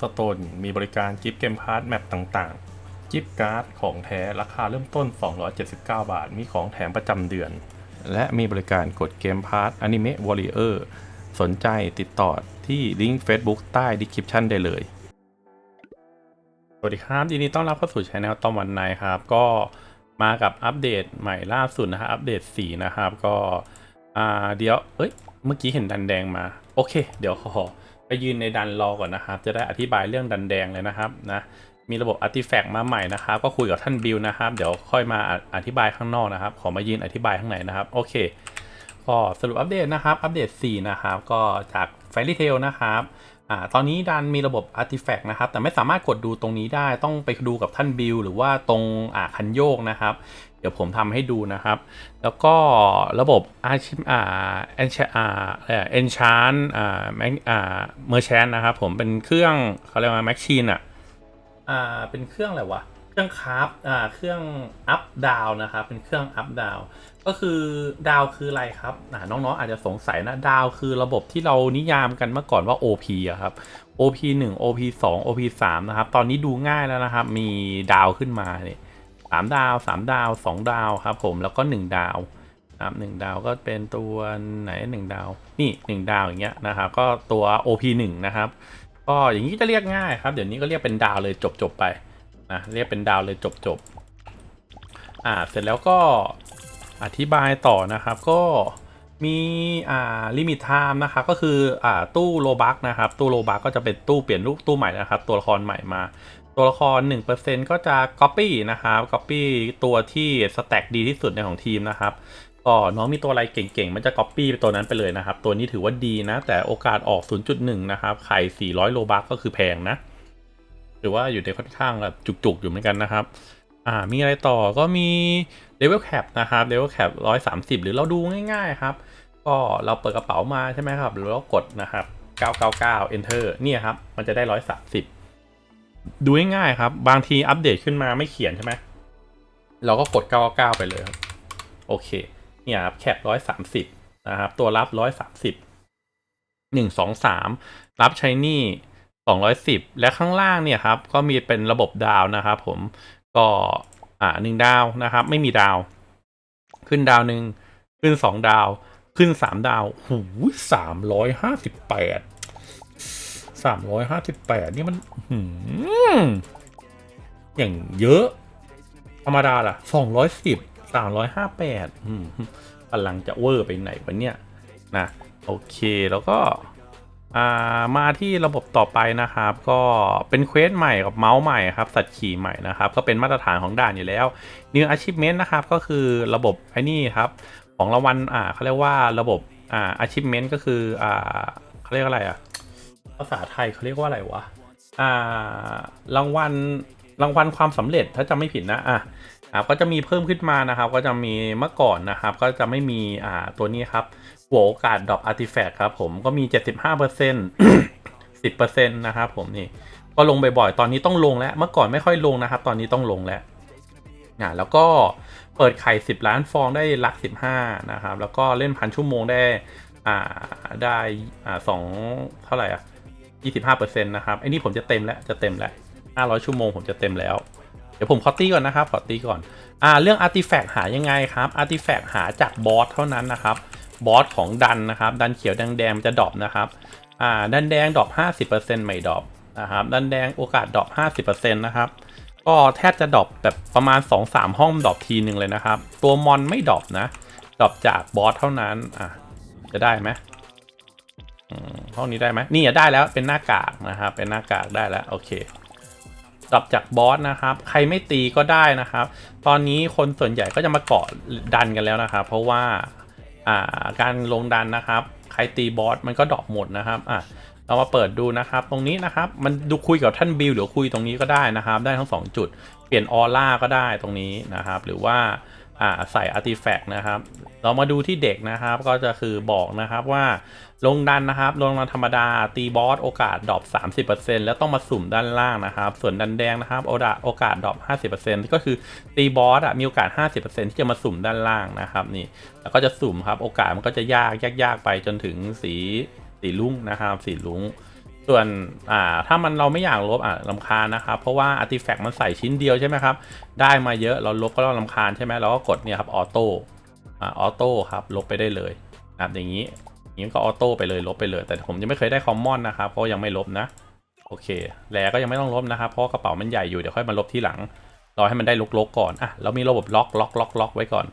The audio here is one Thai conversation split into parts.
สโตนมีบริการกิฟต์เกมพาร์ทแมปต่างๆ กิฟต์การ์ดของแท้ราคาเริ่มต้น 279 บาท มีของแถมประจำเดือน และมีบริการกดเกมพาร์ทอนิเมะวอริเออร์สนใจติดต่อที่ลิงก์ Facebook ใต้ดีคริปชันได้เลย สวัสดีครับยินดีต้อนรับเข้าสู่ช anel ตอมวันไนครับ ก็มากับอัปเดตใหม่ล่าสุดนะฮะอัปเดต 4 นะครับ ก็อ่าเดี๋ยวเอ้ย เมื่อกี้เห็นดันแดงมา โอเค เดี๋ยวขอ ไปยืนในดันรอก่อนนะครับ จะได้อธิบายเรื่องดันแดงเลยนะครับนะมีระบบอาร์ติแฟกต์มาใหม่นะครับ ก็คุยกับท่านบิวนะครับเดี๋ยวค่อยมาอธิบายข้างนอกนะครับ ขอมายืนอธิบายข้างในนะครับ โอเค ก็สรุปอัปเดตนะครับ อัปเดต 4 นะครับ ก็จากไฟลี่เทลนะครับอ่าตอนนี้ดันมีระบบอาร์ติแฟกต์นะครับ แต่ไม่สามารถกดดูตรงนี้ได้ต้องไปดูกับท่านบิลหรือว่าตรงอ่าคันโยกนะครับ เดี๋ยวผมทำให้ดูนะครับ แล้วก็ระบบอาชิมอาเอนชอ่าเอนชานอ่าแมอ่าเมอร์ชนนะครับผมเป็นเครื่องเขาเรียกว่าแมชชีนอะอ่าเป็นเครื่องอะไรวะเครื่องคราฟอ่าเครื่องอัพดาวนะครับเป็นเครื่องอัพดาวก็คือดาวคืออะไรครับอ่าน้องๆอาจจะสงสัยนะดาวคือระบบที่เรานิยามกันเมื่อก่อนว่า OP อะครับ OP 1 OP 2 OP 3นะครับตอนนี้ดูง่ายแล้วนะครับ มีดาวขึ้นมาเนี่ย สามดาวสามดาวสองดาวครับผมแล้วก็หนึ่งดาวนะครับหนึ่งดาวก็เป็นตัวไหนหนึ่งดาว นี่หนึ่งดาวอย่างเงี้ยนะครับก็ตัว OP 1นะครับ ก็อย่างนี้จะเรียกง่ายครับ เดี๋ยวนี้ก็เรียกเป็นดาวเลยจบจบไปนะเรียกเป็นดาวเลยจบจบอ่าเสร็จแล้วก็อธิบายต่อนะครับก็มีอ่าลิมิตไทม์นะครับก็คืออ่าตู้โลบักนะครับตู้โลบักก็จะเป็นตู้เปลี่ยนรูปตู้ใหม่นะครับ ตัวละครใหม่มา ตัวละคร 1%ก็จะ Copy นะครับ Copy ตัวที่สแต็กดีที่สุดในของทีมนะครับก็น้องมีตัวอะไรเก่งๆ มันจะ Copy ไปตัวนั้นไปเลยนะครับ ตัวนี้ถือว่าดีนะ แต่โอกาสออก 0.1 นะครับไข่400 โลบักก็คือแพงนะหรือว่าอยู่ในค่อนข้างแบบจุกๆ อยู่เหมือนกันนะครับอ่ามีอะไรต่อก็มี Level Cap นะครับ Level Cap 130หรือเราดูง่ายๆครับ ก็เราเปิดกระเป๋ามาใช่ไหมครับหรือเรากดนะครับ 999 Enter เนี่ยครับ มันจะได้ 130 ดูง่ายๆครับ บางทีอัปเดตขึ้นมาไม่เขียนใช่ไหมเราก็กด 999ไปเลยครับ โอเค เนี่ยครับแคปร้อยสามสิบนะครับ ตัวรับร้อยสามสิบหนึ่งสองสามรับใช้นี่สองร้อยสิบและข้างล่างเนี่ยครับ ก็มีเป็นระบบดาวนะครับผม ก็อ่าหนึ่งดาวนะครับ ไม่มีดาว ขึ้นดาวหนึ่ง ขึ้นสองดาว ขึ้นสามดาว หูสามร้อยห้าสิบแปด สามร้อยห้าสิบแปดนี่มันหือย่างเยอะ ธรรมดาล่ะสองร้อยสิบสามร้อยห้าแปดกำลังจะเวอร์ไปไหนวะเนี่ยนะโอเคแล้วก็ามาที่ระบบต่อไปนะครับ ก็เป็นเควสใหม่กับเมาส์ใหม่ครับสัตว์ขี่ใหม่นะครับ ก็เป็นมาตรฐานของด่านอยู่แล้ว New Achievement นะครับ ก็คือระบบไอ้นี่ครับ ของรางวัลอ่าเขาเรียกว่าระบบอ่า Achievement ก็คืออ่าเขาเรียกอะไรอะ ภาษาไทยเขาเรียกว่าอะไรวะ อ่ารางวัลรางวัลความสำเร็จถ้าจำไม่ผิดนะอะอ่าก็จะมีเพิ่มขึ้นมานะครับ ก็จะมีเมื่อก่อนนะครับ ก็จะไม่มีอ่าตัวนี้ครับหัวโอกาสดรอปอาร์ติแฟกต์ครับผมก็มี 75% 10%นะครับผมนี่ก็ลงบ่อยๆ ตอนนี้ต้องลงแล้ว เมื่อก่อนไม่ค่อยลงนะครับ ตอนนี้ต้องลงแล้วอ่าแล้วก็เปิดไข่ 10 ล้านฟองได้ลัก 15 นะครับ แล้วก็เล่นพันชั่วโมงได้อ่าได้อ่าสองเท่าไหร่อะ 25%นะครับไอ้นี่ผมจะเต็มแล้วจะเต็มแล้ว 500 ชั่วโมงผมจะเต็มแล้ว เดี๋ยวผมขอตีก่อนนะครับขอตีก่อนอ่าเรื่องอาร์ติแฟกต์หายังไงครับอาร์ติแฟกต์หาจากบอสเท่านั้นนะครับบอสของดันนะครับ ดันเขียวแดงแดงจะดรอปนะครับอ่าดันแดงดรอป50%ไม่ดรอปนะครับดันแดงโอกาสดรอป50%นะครับก็แทบจะดรอปแบบประมาณ 2-3 ห้องดรอปทีหนึ่งเลยนะครับ ตัวมอนไม่ดรอปนะดรอปจากบอสเท่านั้นอะจะได้ไหม ห้องนี้ได้ไหมนี่อะได้แล้วเป็นหน้ากากนะครับ เป็นหน้ากากได้แล้วโอเคดรอปจากบอสนะครับ ใครไม่ตีก็ได้นะครับ ตอนนี้คนส่วนใหญ่ก็จะมาเกาะดันกันแล้วนะครับ เพราะว่าการลงดันนะครับ ใครตีบอสมันก็ดรอปหมดนะครับอะเรามาเปิดดูนะครับ ตรงนี้นะครับ มันดูคุยกับท่านบิลหรือคุยตรงนี้ก็ได้นะครับ ได้ทั้งสองจุด เปลี่ยนออร่าก็ได้ตรงนี้นะครับ หรือว่าใส่อาร์ติแฟกต์นะครับ เรามาดูที่เด็กนะครับ ก็จะคือบอกนะครับว่า ลงดันนะครับ ลงดันธรรมดา ตีบอสโอกาสดรอป30%แล้วต้องมาสุ่มด้านล่างนะครับ ส่วนดันแดงนะครับโอกาสโอกาสดรอป50%ก็คือตีบอสอะมีโอกาส 50%ที่จะมาสุ่มด้านล่างนะครับนี่ แล้วก็จะสุ่มครับโอกาสมันก็จะยากยากยากไปจนถึงสีสีลุ้งนะครับ สีลุ้งส่วนอ่าถ้ามันเราไม่อยากลบอะลำคาญนะครับ เพราะว่าอาร์ติแฟกต์มันใส่ชิ้นเดียวใช่ไหมครับ ได้มาเยอะเราลบก็เราลำคาญใช่ไหมเราก็กดเนี่ยครับออโต้อออโต้ครับลบไปได้เลยนะครับอย่างนี้ นี้ก็ออโต้ไปเลยลบไปเลย แต่ผมยังไม่เคยได้คอมมอนนะครับเพราะยังไม่ลบนะ โอเคแล้วก็ยังไม่ต้องลบนะครับเพราะกระเป๋ามันใหญ่อยู่เดี๋ยวค่อยมาลบที่หลังรอให้มันได้ลกๆก่อนอะเรามีระบบล็อกล็อกล็อกล็อกไว้ก่อน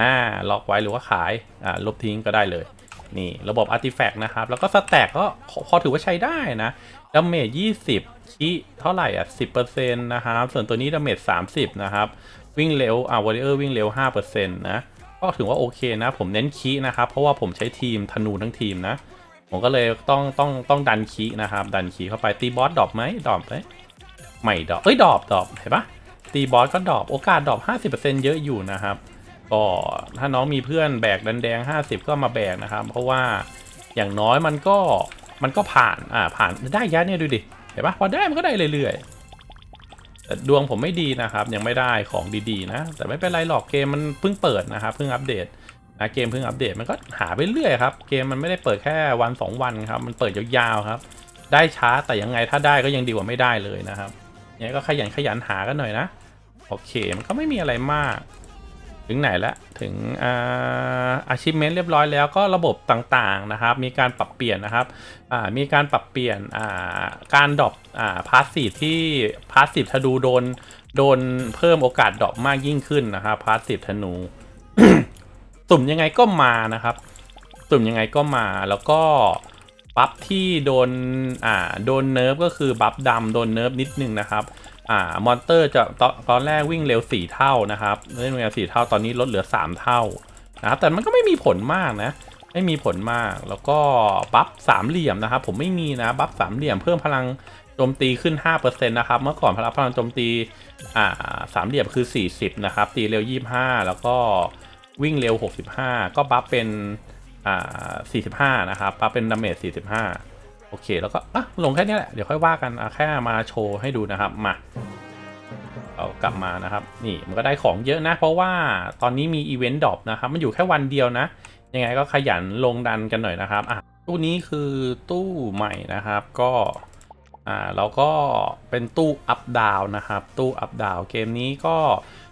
อ่าล็อกไว้หรือว่าขายอ่าลบทิ้งก็ได้เลยนี่ระบบอาร์ติแฟกต์นะครับ แล้วก็สแต็กก็พอถือว่าใช้ได้นะดาเมจ20คีเท่าไหร่อะ10%นะครับ ส่วนตัวนี้ดาเมจ30นะครับ วิ่งเร็วอ่าวอริเออร์วิ่งเร็ว5%นะ ก็ถือว่าโอเคนะ ผมเน้นคีนะครับ เพราะว่าผมใช้ทีมธนูทั้งทีมนะ ผมก็เลยต้องต้องต้องดันคีนะครับ ดันคีเข้าไปตีบอสดรอปไหมดรอปไหมไม่ดรอปเอ้ยดรอปดรอปเห็นปะตีบอสก็ดรอปโอกาสดรอป50%เยอะอยู่นะครับก็ถ้าน้องมีเพื่อนแบกดันแดง 50 ก็มาแบกนะครับ เพราะว่าอย่างน้อยมันก็มันก็ผ่านอ่าผ่านได้ยัดเนี่ยดูดิเห็นปะพอได้มันก็ได้เรื่อยๆ ดวงผมไม่ดีนะครับ ยังไม่ได้ของดีๆนะ แต่ไม่เป็นไรหรอกเกมมันเพิ่งเปิดนะครับเพิ่งอัปเดตนะเกมเพิ่งอัปเดตมันก็หาไปเรื่อยครับ เกมมันไม่ได้เปิดแค่วัน 2 วันครับ มันเปิดยาวๆครับ ได้ช้าแต่ยังไงถ้าได้ก็ยังดีกว่าไม่ได้เลยนะครับเนี่ยก็ขยันขยันหากันหน่อยนะ โอเค มันก็ไม่มีอะไรมาก ถึงไหนแล้วถึงอาชีพเมนเรียบร้อยแล้วก็ระบบต่างๆนะครับ มีการปรับเปลี่ยนนะครับมีการปรับเปลี่ยนาการดรอปพาสซีฟที่พาสซีฟธนูโดนโดนเพิ่มโอกาสดรอปมากยิ่งขึ้นนะครับพาสซีฟธนูสุ่มยังไงก็มานะครับ สุ่มยังไงก็มาแล้วก็บัฟที่โดนอ่าโดนเนิร์ฟก็คือบัฟดำโดนเนิร์ฟนิดนึงนะครับ อ่ามอนเตอร์จะตอนตอนแรกวิ่งเร็ว 4 เท่านะครับเล่นเร็ว4เท่าตอนนี้ลดเหลือ 3 เท่านะครับแต่มันก็ไม่มีผลมากนะ ไม่มีผลมากแล้วก็บัฟสามเหลี่ยมนะครับ ผมไม่มีนะบัฟสามเหลี่ยมเพิ่มพลังโจมตีขึ้น 5%นะครับ เมื่อก่อนพลังพลังโจมตีอ่าสามเหลี่ยมคือ 40 นะครับ ตีเร็ว 25 แล้วก็วิ่งเร็ว 65 ก็บัฟเป็นอ่า45 นะครับบัฟเป็นดาเมจ45 โอเค แล้วก็อะลงแค่นี้แหละ เดี๋ยวค่อยว่ากันอะแค่มาโชว์ให้ดูนะครับ มา เอากลับมานะครับ นี่มันก็ได้ของเยอะนะ เพราะว่าตอนนี้มีอีเวนต์ดรอปนะครับ มันอยู่แค่วันเดียวนะ ยังไงก็ขยันลงดันกันหน่อยนะครับ อะ ตู้นี้คือตู้ใหม่นะครับ ก็ อ่า แล้วก็เป็นตู้อัพดาวนะครับ ตู้อัพดาวเกมนี้ก็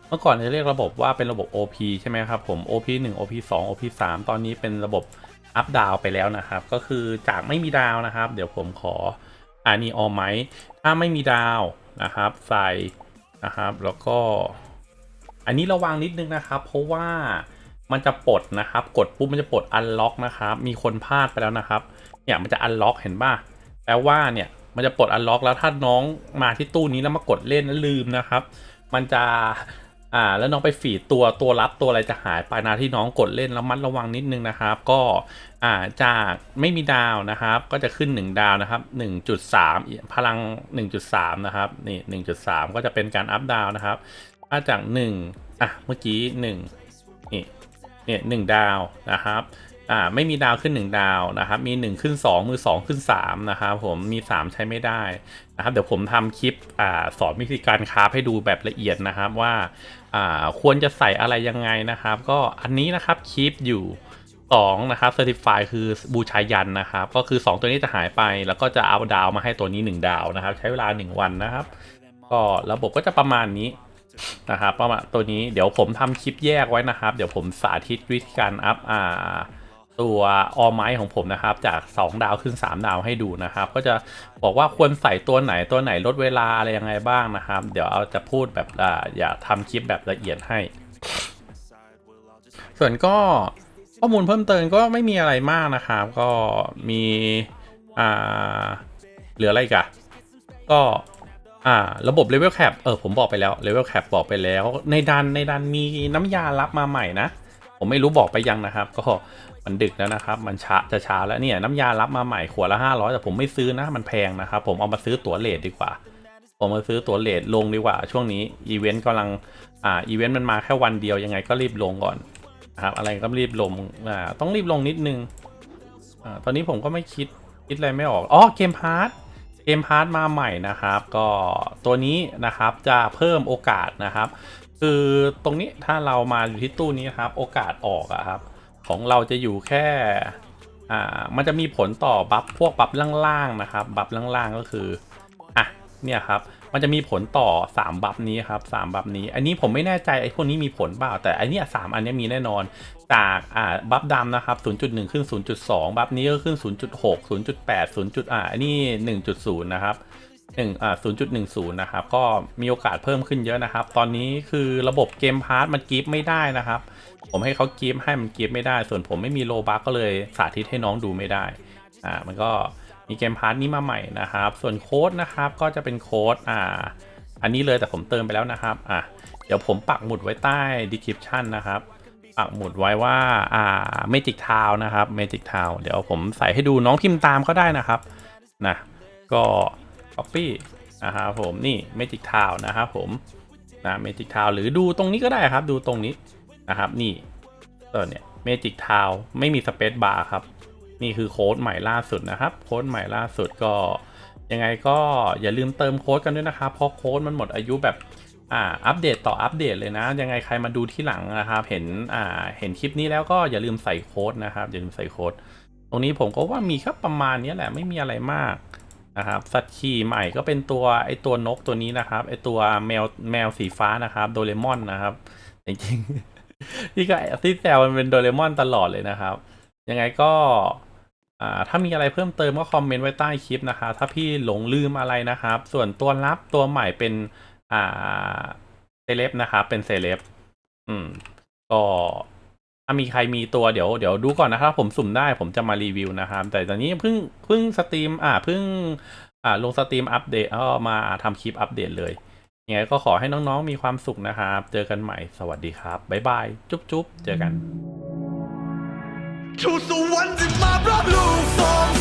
เมื่อก่อนจะเรียกระบบว่าเป็นระบบ OP ใช่ไหมครับผม OP 1 OP 2 OP 3ตอนนี้เป็นระบบ อัพดาวไปแล้วนะครับ ก็คือจากไม่มีดาวนะครับ เดี๋ยวผมขออันนี้ออมไหมถ้าไม่มีดาวนะครับ ใส่นะครับ แล้วก็ อันนี้ระวังนิดนึงนะครับ เพราะว่ามันจะปลดนะครับ กดปุ๊บมันจะปลดอันล็อกนะครับ มีคนพลาดไปแล้วนะครับ เนี่ยมันจะอันล็อกเห็นป่ะแปลว่าเนี่ยมันจะปลดอันล็อกแล้วถ้าน้องมาที่ตู้นี้แล้วมากดเล่นแล้วลืมนะครับ มันจะ อ่าแล้วน้องไปฝีดตัวตัวรับตัวอะไรจะหายไปนะที่น้องกดเล่นแล้วมัดระวังนิดนึงนะครับ ก็อ่าจากไม่มีดาวนะครับ ก็จะขึ้น 1 ดาวนะครับ 1.3 พลัง 1.3 นะครับนี่1.3 ก็จะเป็นการอัพดาวนะครับถ้าจาก 1 อะเมื่อกี้ 1 นี่เนี่ยหนึ่งดาวนะครับอ่าไม่มีดาวขึ้น 1 ดาวนะครับ มี 1 ขึ้น 2 มือ 2 ขึ้น 3 นะครับผมมี 3 ใช้ไม่ได้ นะครับเดี๋ยวผมทำคลิปอสอนวิธีการคราฟให้ดูแบบละเอียดนะครับว่าควรจะใส่อะไรยังไงนะครับ ก็อันนี้นะครับคลิปอยู่2นะครับ Certify คือบูชายันนะครับ ก็คือ 2 ตัวนี้จะหายไป แล้วก็จะเอาดาวมาให้ตัวนี้ 1 ดาวนะครับ ใช้เวลา 1 วันนะครับ ก็ระบบก็จะประมาณนี้นะครับประมาณตัวนี้เดี๋ยวผมทำคลิปแยกไว้นะครับ เดี๋ยวผมสาธิตวิธีการอัพอ่า ตัวออไม้ของผมนะครับ จาก 2 ดาวขึ้น 3 ดาวให้ดูนะครับ ก็จะบอกว่าควรใส่ตัวไหนตัวไหนลดเวลาอะไรยังไงบ้างนะครับ เดี๋ยวเอาจะพูดแบบอ่าอย่าทำคลิปแบบละเอียดให้ ส่วนก็ข้อมูลเพิ่มเติมก็ไม่มีอะไรมากนะครับ ก็มีอ่าเหลืออะไรกะก็อ่าระบบ Level Cap เออผมบอกไปแล้ว Level Cap บอกไปแล้ว ในดันในดันมีน้ำยารับมาใหม่นะ ผมไม่รู้บอกไปยังนะครับ ก็ มันดึกแล้วนะครับ มันช้าจะช้าแล้วเนี่ยน้ำยารับมาใหม่ขวดละ 500 แต่ผมไม่ซื้อนะมันแพงนะครับ ผมเอามาซื้อตั๋วเลทดีกว่า ผมมาซื้อตั๋วเลทลงดีกว่า ช่วงนี้อีเวนต์กำลังอ่าอีเวนต์มันมาแค่วันเดียวยังไงก็รีบลงก่อนนะครับอะไรก็รีบลงอ่าต้องรีบลงนิดนึงอ่าตอนนี้ผมก็ไม่คิดคิดอะไรไม่ออกอ๋อเกมพาร์ทเกมพาร์ทมาใหม่นะครับ ก็ตัวนี้นะครับจะเพิ่มโอกาสนะครับ คือตรงนี้ถ้าเรามาอยู่ที่ตู้นี้ครับ โอกาสออกอะครับ ของเราจะอยู่แค่อ่ามันจะมีผลต่อบัฟพวกบัฟล่างๆนะครับ บัฟล่างๆก็คืออะเนี่ยครับมันจะมีผลต่อ 3 บัฟนี้ครับ3บัฟนี้ อันนี้ผมไม่แน่ใจไอ้พวกนี้มีผลเปล่าแต่อันเนี้ยสามอันเนี้ยมีแน่นอนจากอ่าบัฟดำนะครับ 0.1 ขึ้น 0.2 บัฟนี้ก็ขึ้น 0.6 0.8 0. อ่าอันนี้ 1.0 นะครับ 1อ่า0.10 นะครับ ก็มีโอกาสเพิ่มขึ้นเยอะนะครับ ตอนนี้คือระบบเกมพาร์ตมันกิฟไม่ได้นะครับ ผมให้เขากิฟให้มันกิฟไม่ได้ ส่วนผมไม่มีโลบัคก็เลยสาธิตให้น้องดูไม่ได้ อ่า มันก็มีเกมพาร์ทนี้มาใหม่นะครับ ส่วนโค้ดนะครับก็จะเป็นโค้ด อ่า อันนี้เลยแต่ผมเติมไปแล้วนะครับ อะ เดี๋ยวผมปักหมุดไว้ใต้ description นะครับ ปักหมุดไว้ว่า อ่า Magic Town นะครับ Magic Town เดี๋ยวผมใส่ให้ดูน้องพิมพ์ตามก็ได้นะครับ นะ ก็ copy นะครับผมนี่ Magic Town นะครับผมนะ Magic Town หรือดูตรงนี้ก็ได้ครับ ดูตรงนี้นะครับ นี่เออเนี่ย Magic Town ไม่มี Space Bar ครับ นี่คือโค้ดใหม่ล่าสุดนะครับ โค้ดใหม่ล่าสุดก็ ยังไงก็อย่าลืมเติมโค้ดกันด้วยนะครับ เพราะโค้ดมันหมดอายุแบบอ่าอัปเดตต่ออัปเดตเลยนะ ยังไงใครมาดูที่หลังนะครับ เห็นอ่าเห็นคลิปนี้แล้วก็อย่าลืมใส่โค้ดนะครับอย่าลืมใส่โค้ดตรงนี้ผมก็ว่ามีแค่ประมาณนี้แหละไม่มีอะไรมาก นะครับสัตว์ขี่ใหม่ก็เป็นตัวไอตัวนกตัวนี้นะครับไอตัวแมวแมวสีฟ้านะครับโดเรมอนนะครับจริงๆที่ก็ที่แซวมันเป็นโดเรมอนตลอดเลยนะครับ ยังไงก็อ่าถ้ามีอะไรเพิ่มเติมก็คอมเมนต์ไว้ใต้คลิปนะครับถ้าพี่หลงลืมอะไรนะครับ ส่วนตัวรับตัวใหม่เป็นอ่าเซเลบนะครับเป็นเซเลบอืมก็ ถ้ามีใครมีตัวเดี๋ยวเดี๋ยวดูก่อนนะครับ ผมสุ่มได้ผมจะมารีวิวนะครับ แต่ตอนนี้เพิ่งเพิ่งสตรีมอ่าเพิ่งอ่าลงสตรีมอัปเดตแล้วก็มาทำคลิปอัปเดตเลยยังไงก็ขอให้น้องๆมีความสุขนะครับ เจอกันใหม่สวัสดีครับบ๊ายบายจุ๊บจุ๊บเจอกันทูสวรรค์จะมารับลูกสอง